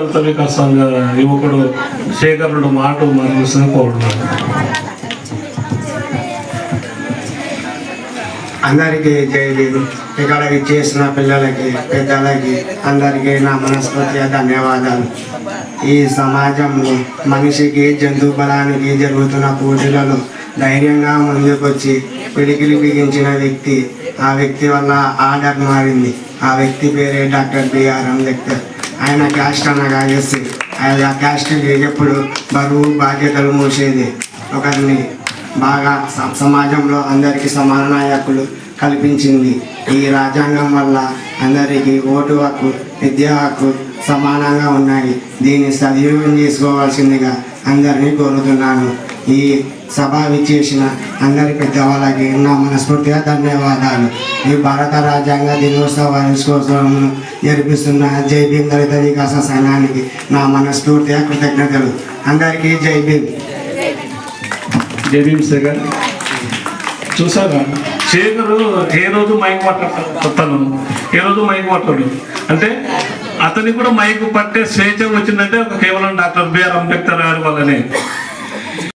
వికాస్ సంఘ యువకుడు శేఖరుడు మాట మాట్లాడుతున్న కోరుతున్నాను అందరికీ జై భీమ్ ఇక్కడ చేసిన పిల్లలకి పెద్దలకి అందరికీ నా మనస్ఫూర్తిగా ధన్యవాదాలు. ఈ సమాజంలో మనిషికి జంతు బలానికి జరుగుతున్న పోటీలలో ధైర్యంగా ముందుకొచ్చి పిడికిలి బిగించిన వ్యక్తి ఆ వ్యక్తి వల్ల ఆర్డర్ మారింది. ఆ వ్యక్తి పేరే డాక్టర్ బిఆర్ అంబేద్కర్. ఆయన క్యాస్ట్ అనగా ఎస్సీ ఆయన క్యాస్ట్కి ఎప్పుడు బరువు బాధ్యతలు మోసేది ఒకరిని బాగా స- సమాజంలో అందరికీ సమాన హక్కులు కల్పించింది. ఈ రాజ్యాంగం వల్ల అందరికీ ఓటు హక్కు విద్యా హక్కు సమానంగా ఉన్నాయి. దీన్ని సద్వినియోగం చేసుకోవాల్సిందిగా అందరినీ కోరుతున్నాను. ఈ సభ విచ్చేసిన అందరి పెద్దవాళ్ళకి నా మనస్ఫూర్తిగా ధన్యవాదాలు. ఈ భారత రాజ్యాంగ దినోత్సవ వార్షికోత్సవం జరిపిస్తున్న జై భీమ్ దళిత వికాస సంఘానికి నా మనస్ఫూర్తిగా కృతజ్ఞతలు. అందరికీ జై భీమ్. జయభీమ్ శేఖర్ చూసారా? శేఖరు ఏ రోజు మైక్ పట్టను? ఏ రోజు మైక్ పట్టడు? అంటే అతనికి కూడా మైక్ పట్టే స్వేచ్ఛ వచ్చిందంటే ఒక కేవలం డాక్టర్ బిఆర్ అంబేద్కర్ గారి వల్లనే.